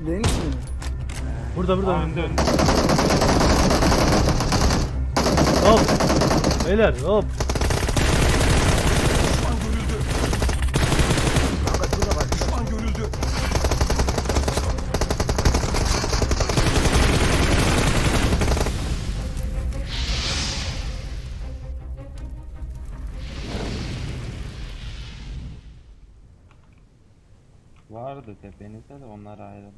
İçinde mi? Burada burada. Önde önde. Hop. Beyler hop. Vardı tepenizde de onlar ayrıldı.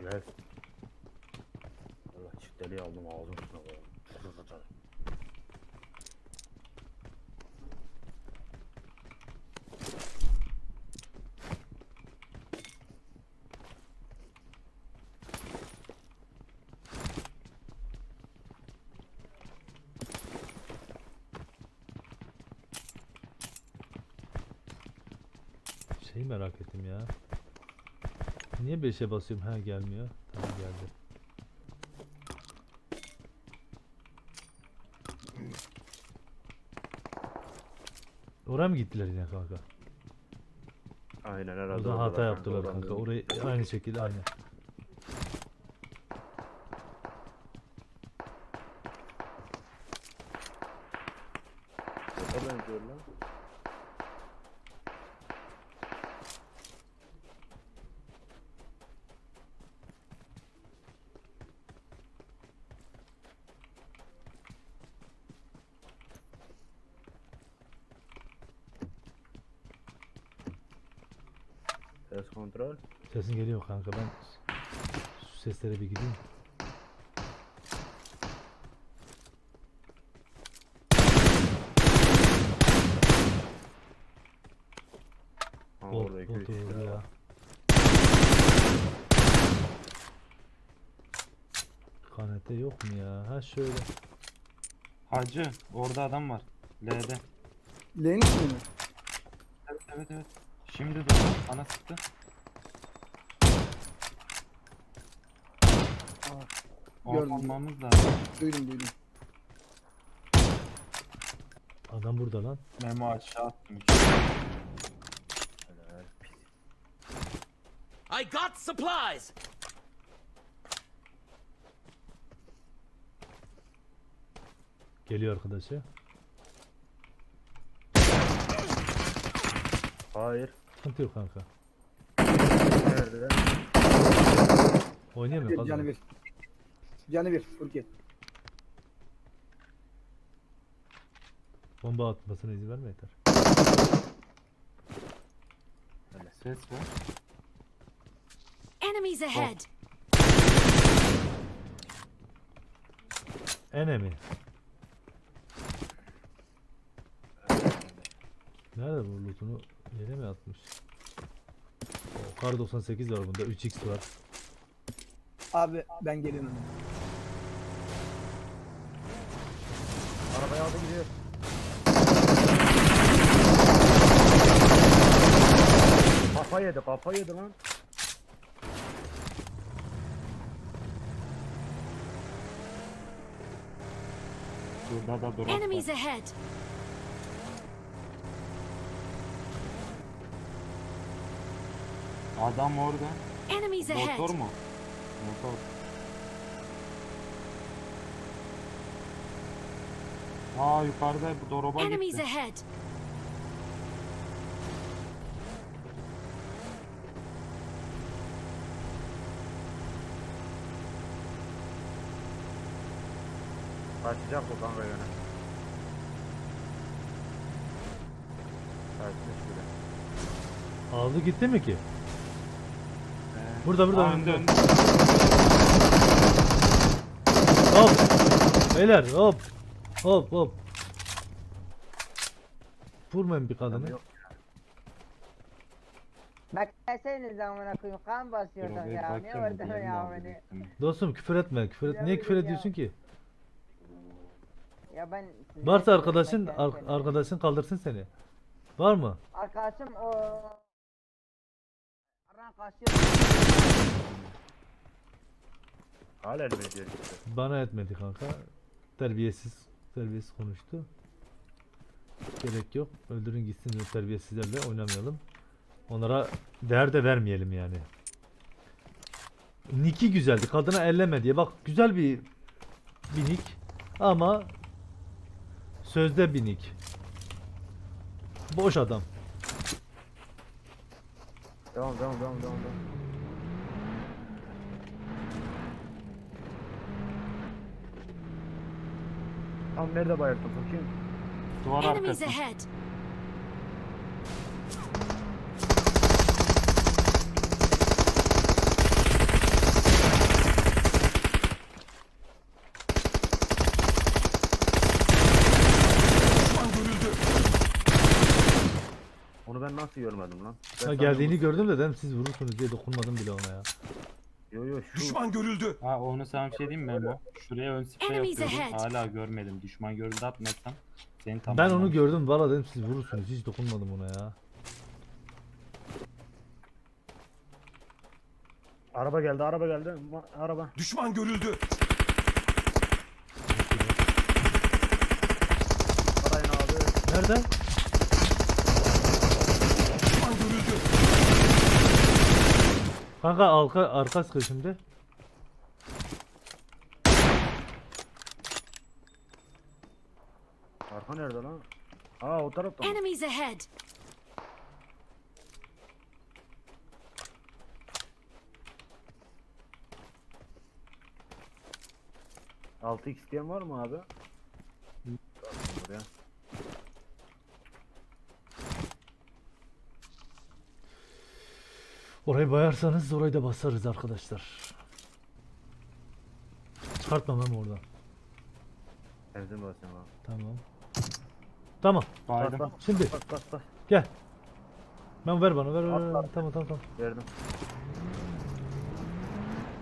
Gel. Allah çifteliği aldım ağzım üstüne. Şeyi merak ettim ya. Niye 5'e basıyorum? Ha gelmiyor. Tamam geldi. Oraya mı gittiler yine kanka? Aynen herhalde. Orada hata yaptılar kanka. Orayı aynı şekilde aynı. Ses kontrol. Sesin geliyor kanka. Ben şu seslere bir gideyim. Ha, orada iki üç var. ya. Kanete yok mu ya? Ha şöyle. Hacı orada adam var. L'de. İçinde mi? Evet evet evet. Şimdi dur. Bana sıktı. Gördüm. Ormanmamız lazım. Duydum duydum. Adam burada lan. Memo aşağı attım. I got supplies! Geliyor arkadaşı. Hayır. Sıkıntı yok kanka. Nerede? Oynayamıyor canı bir. Canı bir. Furki. Bomba atmasına izin verme yeter. Ses var. Enemies ahead! Enemy. Nerede bu lootunu? Yere mi atmış? O kar 98 var bunda. 3x var. Abi ben geliyorum. Arabaya aldı gidiyor. Kafa yedi, kafa yedi lan. Şurada da drop Enemies var. ahead! Adam orada. Enemies ahead! Motor mu? Motor. Aa yukarıda bu doroba Enemies gitti. ahead! Kaçacak bu kanka yine. Kaçmış bile. Aldı gitti mi ki? Ee, Burada, burada, aa, önde. önde önde. Hop. Beyler hop. Hop hop. Vurmayın bir kadını. Bekleseniz amına koyayım kan basıyordum ya. Bakacağım, vurdun ya beni? Dostum küfür etme. Küfür et. Niye küfür ediyorsun ki? Ya ben Varsa arkadaşın ar- arkadaşın kaldırsın seni. Var mı? Arkadaşım o Aran kasıyor. Halen mi diyor işte. Bana etmedi kanka. Terbiyesiz terbiyesiz konuştu. Gerek yok. Öldürün gitsin terbiyesizlerle oynamayalım. Onlara değer de vermeyelim yani. Nick'i güzeldi. Kadına elleme diye. Bak güzel bir nick. Ama sözde bir nick. Boş adam. Devam devam devam devam. devam. Tam nerede bayılttın bakayım? Duvar Enemies arkası. ahead! Onu ben nasıl görmedim lan? Ben Ha, sana geldiğini gördüm de dedim siz vurursunuz diye dokunmadım bile ona ya. Yo yo şu. Düşman görüldü. Ha onu sana bir şey diyeyim mi Memo? Şuraya ön sprey Enemies. Hala görmedim. Düşman görüldü atmazsam seni tamam. Ben onu gördüm valla dedim siz vurursunuz hiç dokunmadım ona ya. Araba geldi araba geldi. Ma- araba. Düşman görüldü. Arayın abi. Nerede? Düşman görüldü. Kanka arka, arka sıkıyor şimdi. Arka nerede lan? Aa o tarafta. mı? Enemies ahead! Altı x diyen var mı abi? Orayı bayarsanız orayı da basarız arkadaşlar. Çıkartmam hem oradan. Benzin basıyorum abi. Tamam. Tamam. Bas Şimdi bas bas bas. gel. Ben ver bana ver ver. ver. Atla. Tamam tamam tamam. Verdim.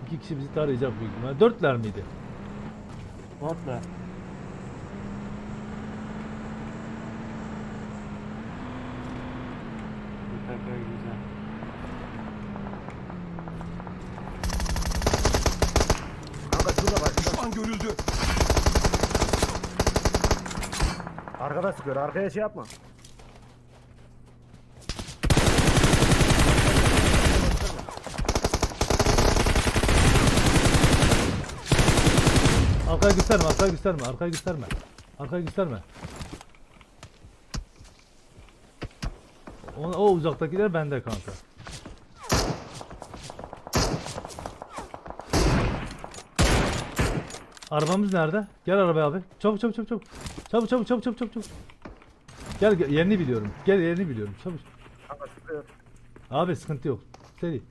İki kişi bizi tarayacak büyük ihtimalle. Dörtler miydi? Botla. Bu tepe güzel. Kanka şurada bak. şurada. Düşman görüldü. Arkada sıkıyor. Arkaya şey yapma. Arkaya gösterme, arkaya gösterme, arkaya gösterme. Arkaya gösterme. O, o uzaktakiler bende kanka. Arabamız nerede? Gel arabaya abi. Çabuk çabuk çabuk çabuk. Çabuk çabuk çabuk çabuk çabuk. Gel, gel yerini biliyorum. Gel yerini biliyorum. Çabuk. Abi sıkıntı yok. Seri.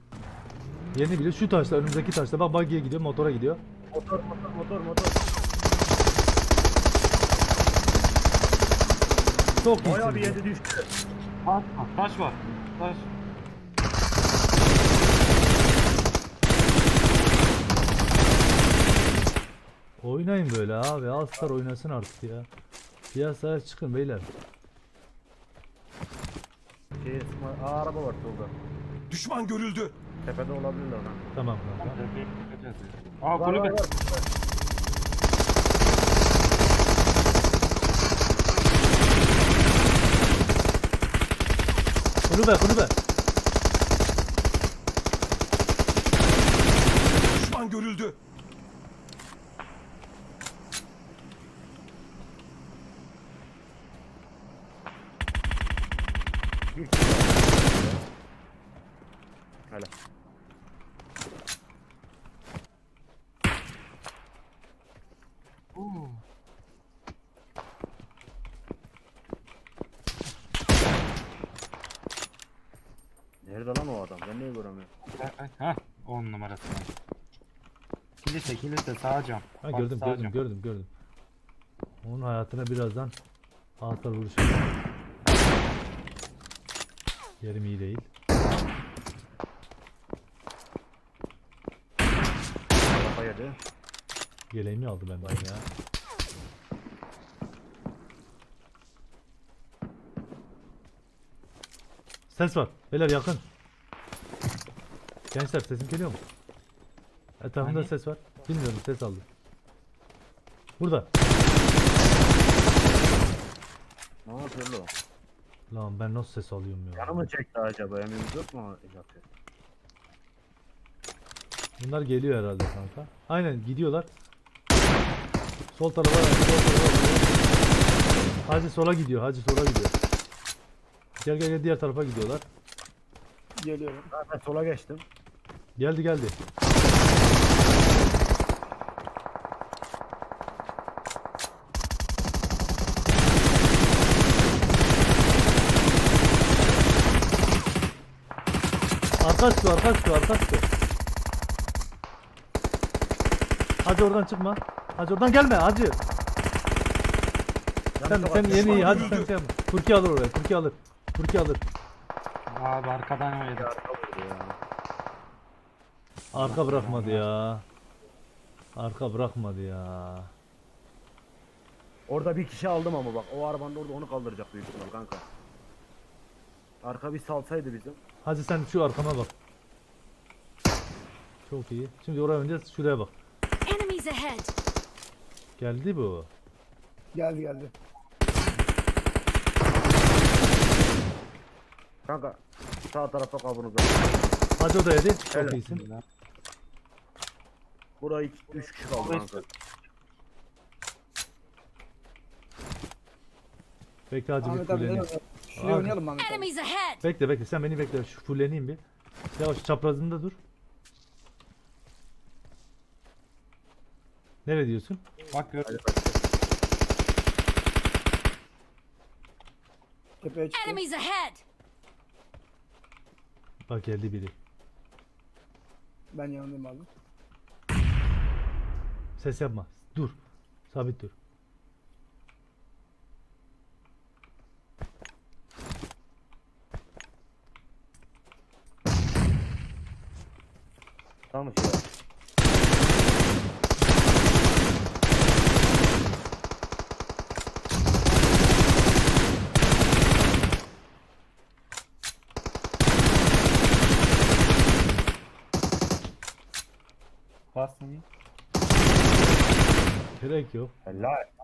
Yerini biliyor. Şu taşla önümüzdeki taşla. Bak buggy'ye gidiyor, motora gidiyor. Motor motor motor motor. Çok Bayağı bir yedi düştü. Taş var. Taş var. Taş. Oynayın böyle abi. Alstar oynasın artık ya. Piyasaya çıkın beyler. Şey, Aa, araba var solda. Düşman görüldü. Tepede olabilir ona. Tamam kanka. Aa Var var kulübe. var. Kulübe kulübe. Düşman görüldü. Nerede lan o adam? Ben niye göremiyorum? Hah 10 numarası. Kilise kilise sağ cam. Ha Bak, gördüm sağ gördüm cam. gördüm gördüm. Onun hayatına birazdan altar vuruşu. Yerim iyi değil. Kafa yedi. Yeleğimi aldı benden ya. Ses var. Beyler yakın. Gençler sesim geliyor mu? Etrafımda Hani? ses var. Bilmiyorum ses aldım. Burada. Ne yapıyor lo? Lan ben nasıl ses alıyorum ya? Yanı mı çekti acaba? Emimiz yok mu? Yapıyor. Bunlar geliyor herhalde kanka. Aynen gidiyorlar. Sol tarafa, sol tarafa. Hacı sola gidiyor, Hacı sola gidiyor. Gel gel gel diğer tarafa gidiyorlar. Geliyorum. Ben sola geçtim. Geldi geldi. Arka çıkıyor, arka çıkıyor, arka çıkıyor. Hacı oradan çıkma. Hacı oradan gelme Hacı. Sen, sen yeni iyi, hadi sen sen. Furki alır oraya, Furki alır. Furki alır. Abi arkadan Bir oynadı. arka vurdu ya. Arka bırakmadı ya. Arka bırakmadı ya. Orada bir kişi aldım ama bak o arabanın orada onu kaldıracak büyük ihtimal kanka. Arka bir salsaydı bizim. Hadi sen şu arkama bak. Çok iyi. Şimdi oraya oynayacağız. Şuraya bak. Enemies ahead! Geldi bu. Geldi geldi. Kanka sağ tarafa kaburuza. Hadi o da yedi. Çok Evet. iyisin. Burayı 3 kişi kaldı kanka. Bekle hacı bir Ahmet abi fulleneyim. nereye? Şuraya Abi. oynayalım Ahmet abi. Enemies ahead! Bekle bekle sen beni bekle. Şu fulleneyim bir. Yavaş çaprazında dur. Nereye diyorsun? Bak gör. Hadi kaç. Tepeye çıktı. Enemies ahead! Bak geldi biri. Ben yanındayım abi. Ses yapma. Dur. Sabit dur. Gerek yok. Helal.